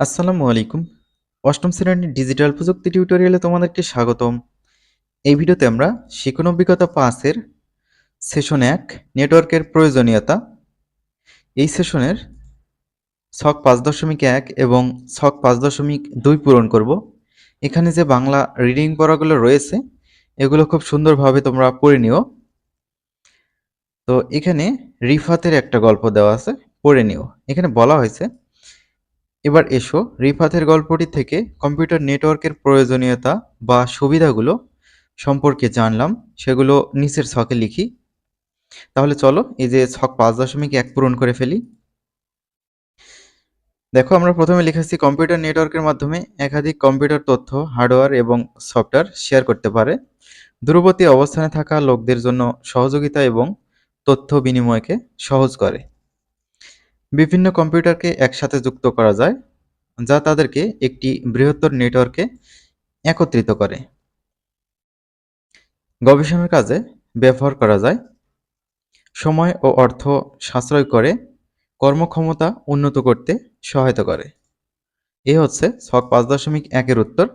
আসসালামু আলাইকুম। অষ্টম শ্রেণির ডিজিটাল প্রযুক্তি টিউটোরিয়ালে তোমাদেরকে স্বাগতম। এই ভিডিওতে আমরা শিক্ষণ অভিজ্ঞতা পাঁচের সেশন এক, নেটওয়ার্কের প্রয়োজনীয়তা। এই সেশনের ছক পাঁচ দশমিক এক এবং ছক পাঁচ দশমিক দুই পূরণ করব। এখানে যে বাংলা রিডিং পড়াগুলো রয়েছে, এগুলো খুব সুন্দরভাবে তোমরা পড়ে নিও। তো এখানে রিফাতের একটা গল্প দেওয়া আছে, পড়ে নিও। এখানে বলা হয়েছে এবার এসো রিফাতের গল্পটি থেকে কম্পিউটার নেটওয়ার্কের প্রয়োজনীয়তা বা সুবিধাগুলো সম্পর্কে জানলাম, সেগুলো নিচের ছকে লিখি। তাহলে চলো এই যে ছক পাঁচ দশমিক এক পূরণ করে ফেলি। দেখো আমরা প্রথমে লিখেছি কম্পিউটার নেটওয়ার্কের মাধ্যমে একাধিক কম্পিউটার তথ্য, হার্ডওয়্যার এবং সফটওয়্যার শেয়ার করতে পারে। দূরবর্তী অবস্থানে থাকা লোকদের জন্য সহযোগিতা এবং তথ্য বিনিময়কে সহজ করে। বিভিন্ন কম্পিউটারকে একসাথে যুক্ত করা যায়, যা তাদেরকে একটি বৃহত্তর নেটওয়ার্কে একত্রিত করে। গবেষণার কাজে ব্যবহার করা যায়। সময় ও অর্থ সাশ্রয় করে, কর্মক্ষমতা উন্নত করতে সহায়তা করে। এ হচ্ছে ছক পাঁচ দশমিক একের উত্তর।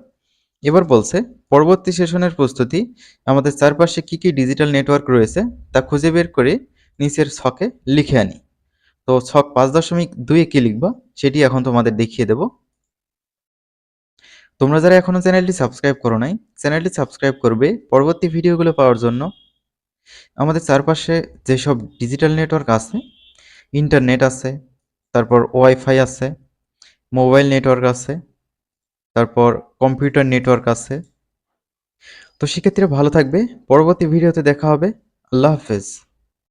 এবার বলছে, পরবর্তী সেশনের প্রস্তুতি, আমাদের চারপাশে কি কি ডিজিটাল নেটওয়ার্ক রয়েছে তা খুঁজে বের করে নিচের ছকে লিখে আনি। তো ছক পাঁচ দশমিক দুইয়ে কি লিখবা? সেটি এখন তোমাদের দেখিয়ে দেব। তোমরা যারা এখনও চ্যানেলটি সাবস্ক্রাইব করো নাই, চ্যানেলটি সাবস্ক্রাইব করবে পরবর্তী ভিডিওগুলো পাওয়ার জন্য। আমাদের চারপাশে যেসব ডিজিটাল নেটওয়ার্ক আছে, ইন্টারনেট আছে, তারপর ওয়াইফাই আছে, মোবাইল নেটওয়ার্ক আছে, তারপর কম্পিউটার নেটওয়ার্ক আছে। তো সেক্ষেত্রে ভালো থাকবে। পরবর্তী ভিডিওতে দেখা হবে। আল্লাহ হাফেজ।